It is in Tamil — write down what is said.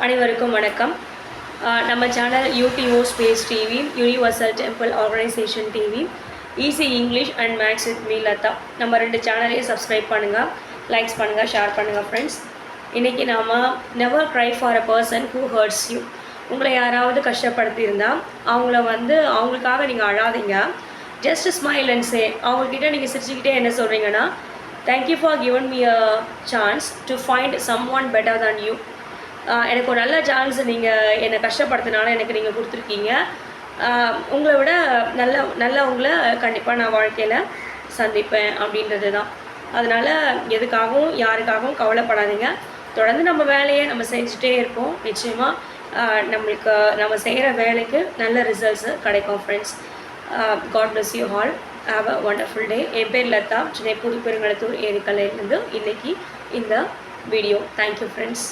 அனைவருக்கும் வணக்கம். நம்ம channel UTO space TV universal temple organisation TV easy English and maths with me Latha நம்ம ரெண்டு சேனலையும் சப்ஸ்கிரைப் பண்ணுங்கள் லைக்ஸ் பண்ணுங்கள் ஷேர் பண்ணுங்கள் ஃப்ரெண்ட்ஸ் இன்றைக்கி நாம் never cry for a person who hurts you உங்களை யாராவது கஷ்டப்படுத்தியிருந்தா அவங்கள வந்து அவங்களுக்காக நீங்கள் அழாதீங்க. ஜஸ்ட் ஸ்மைல் அண்ட் சே அவங்கக்கிட்ட நீங்கள் சிரிச்சுக்கிட்டே என்ன சொல்கிறீங்கன்னா thank you for given me a chance to find some one better than you எனக்கு ஒரு நல்ல சான்ஸ் நீங்கள் என்னை கஷ்டப்படுத்தினால எனக்கு நீங்கள் கொடுத்துருக்கீங்க. உங்களை விட நல்ல நல்லவங்களை கண்டிப்பாக நான் வாழ்க்கையில் சந்திப்பேன் அப்படின்றது தான் அதனால் எதுக்காகவும் யாருக்காகவும் கவலைப்படாதீங்க. தொடர்ந்து நம்ம வேலையை நம்ம செஞ்சுட்டே இருப்போம். நிச்சயமாக நம்மளுக்கு நம்ம செய்கிற வேலைக்கு நல்ல ரிசல்ட்ஸு கிடைக்கும் friends God bless you all have a wonderful day என் பேர் லதா. சென்னை புது பெருங்கலத்தூர் ஏரிக்கலையிலேருந்து இன்றைக்கி இந்த வீடியோ தேங்க்யூ ஃப்ரெண்ட்ஸ்